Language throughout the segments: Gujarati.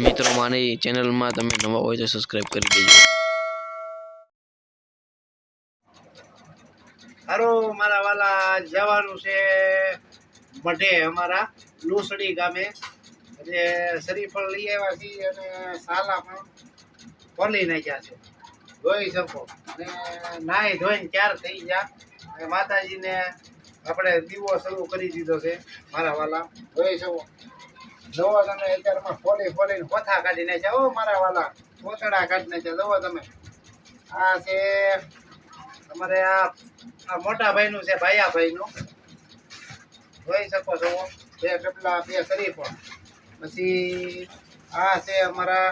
મિત્રો, મારી ચેનલમાં તમે નવા હોય તો સબસ્ક્રાઈબ કરી દેજો. હારો, મારા વાલા, જવાનું છે મઢે અમારા લુસડી ગામે. એટલે શરીફળ લઈ આવ્યા છીએ અને સાલા પણ ખોલી નાખ્યા છે. જોઈ શકો. અને નાહી ધોઈને ચાર થઈ ગયા. અને માતાજીને આપણે દીવો શરૂ કરી દીધો છે, મારા વાલા. જોઈ શકો. જોવો તમે અત્યારમાં ફોલી ફોલીને કોથા કાઢીને છે ઓ મારા વાલા કોતડા કાઢીને છે જોવો તમે. આ છે તમારે આ મોટા ભાઈનું છે, ભાયા ભાઈનું. જોઈ શકો છો. બે ડબલા બે કરી પણ પછી આ છે અમારા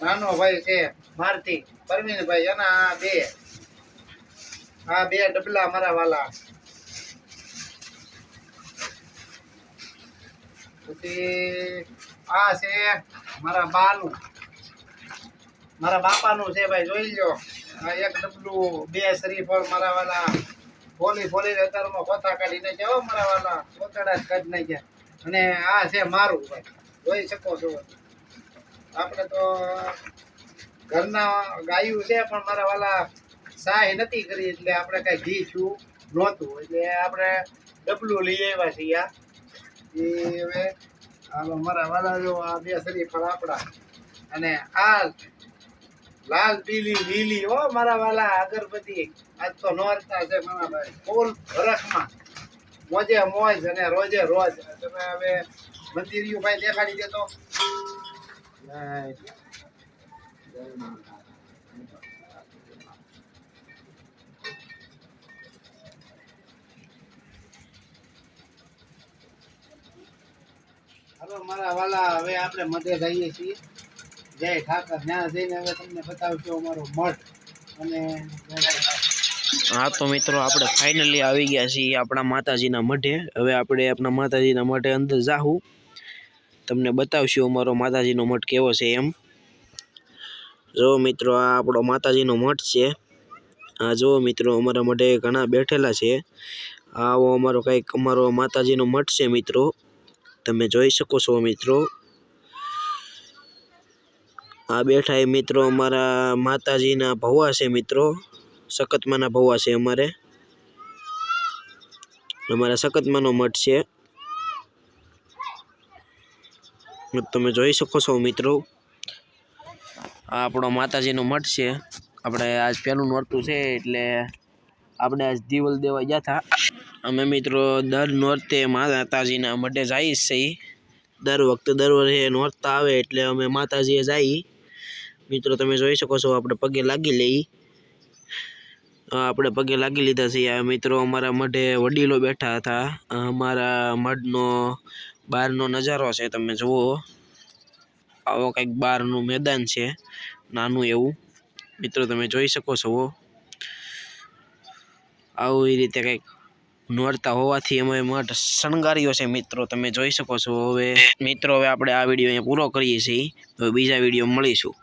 નાનો ભાઈ છે ભારતી પરવીનભાઈ એના આ બે. આ બે ડબલા મારા વાલા. પછી આ છે મારા બાનું. મારા બાપાનું છે ભાઈ, જોઈ લો એક ડબલું, બે શરીફળ મારા વાલા. ફોલી ફોલી અત્યારમાં કાઢી કાઢીને હો મારા વાલા. પોતાડા જ કાઢી નાખ્યા. અને આ છે મારું ભાઈ. જોઈ શકો છો. આપણે તો ઘરના ગાયું છે, પણ મારા વાલા સહાય નથી કરી, એટલે આપણે કાંઈ ઘી છું નહોતું. એટલે આપણે ડબલું લઈ આવ્યા છીએ એ હવે હાલો મારા વાલા જો આ બે શરીફળ આપણા અને આ લાલ, પીલી, લીલી, હો મારા વાલા અગરબત્તી. આજ તો નોરતા છે મારા ભાઈ. ફૂલ ભરખમાં મોજે મોજ અને રોજે રોજ. તમે હવે મંદિરિયું ભાઈ દેખાડી દેતો જય જય હાલો, મારા વાલા, હવે આપણે મધે જઈએ છીએ. જય ઠાકર. ત્યાં જઈને હવે તમને બતાવશું અમારો મઠ અને હા, તો મિત્રો, આપણે ફાઇનલી આવી ગયા છીએ આપણા માતાજીના મઢે. હવે આપણે આપણા માતાજીના મઢે અંદર જાહું. તમને બતાવશું અમારો માતાજીનો મઠ કેવો છે એમ. જો મિત્રો, આ આપણો માતાજીનો મઠ છે. આ જુઓ મિત્રો, અમારા મઢે ઘણા બેઠેલા છે. આવો અમારો કંઈક, અમારો માતાજીનો મઠ છે મિત્રો. તમે જોઈ શકો છો મિત્રો. આ બેઠા એ મિત્રો અમારા માતાજીના ભવા છે મિત્રો. સખતમાના ભવા છે અમારે. અમારા સખતમાનો મઠ છે. તમે જોઈ શકો છો મિત્રો. આ આપણો માતાજીનો મઠ છે. આપણે આજ પહેલું નોરતું છે એટલે આપણે આજ દિવલ દેવા ગયા હતા અમે મિત્રો દર નોરતે માતાજીના મઢે જઈએ છીએ દર વખતે દર વર્ષે નોરતા આવે એટલે અમે માતાજીએ જઈએ મિત્રો, તમે જોઈ શકો છો, આપણે પગે લાગી લઈ. આપણે પગે લાગી લીધા છે આ મિત્રો અમારા મઢે વડીલો બેઠા હતા. અમારા મઢનો બહારનો નજારો છે, તમે જુઓ. આવો કંઈક બહારનું મેદાન છે. નાનું એવું. મિત્રો, તમે જોઈ શકો છો. આવી રીતે કંઈક નોરતા હોવાથી અમે મઠ શણગાર્યો છે મિત્રો, તમે જોઈ શકો છો. હવે મિત્રો, હવે આપણે આ વીડિયો અહીંયા પૂરો કરીએ છીએ. હવે બીજા વીડિયો મળીશું.